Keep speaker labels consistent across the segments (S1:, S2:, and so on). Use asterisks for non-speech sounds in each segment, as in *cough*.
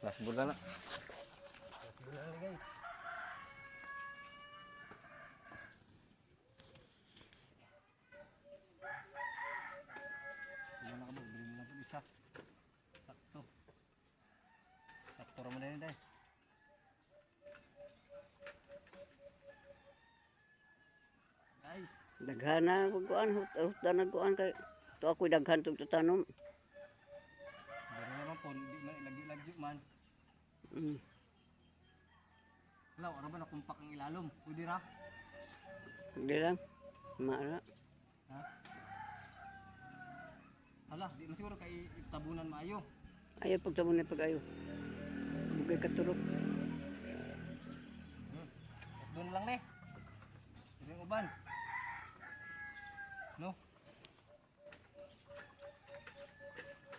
S1: Last ball na na.
S2: Last ball na guys. Ano na kabog, bilhin mo lang po isa. Sakto. Sakto raman din dahil. Guys,
S3: Daghan na ko kuan hut hut na kuan kay to ako daghan tug tanom.
S2: Dari naman po, di man.
S3: Mm.
S2: Wala, ano ba nakumpak ang ilalom? Pwede ra?
S3: Di lang. Mara.
S2: Ha? Hala, di man siguro kay tabunan maayo.
S3: Ayaw pagtamo ni pag-ayo. Bugay katurok.
S2: Hmm. Doon lang ne. Ito yung uban. No?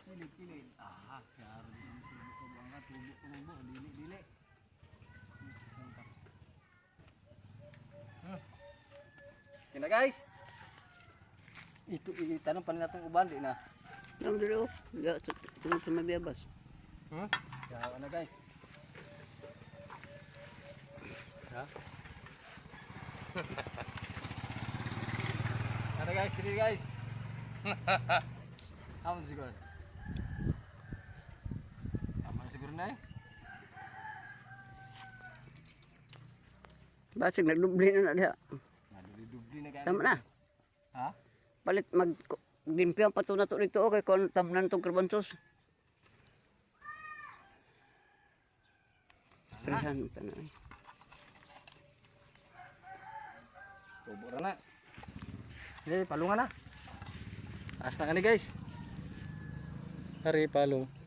S2: Kilid, kilid. Ah, kaya tubo ko mo. Dili, dili. Santa. Hmm. Kina guys. Ito, itanong pa nila itong uban, di na.
S3: Nang dilo. Ya tungod sa mabiyabas.
S2: Hmm? Kaya na guys. Ha? *laughs* ano guys, dili guys. *laughs* Aman siguro. Aman siguro na eh.
S3: Basig nagdubli na na diha.
S2: Naduli-dubli na guys.
S3: Tama na.
S2: Ha?
S3: Palit mag limpyo ang pato na to dito okay kon tamnan tong karbantos. Kailan tanan.
S2: Tubo ra na. Okay, palungan na. Taas na ka ni guys.
S1: Hari palong.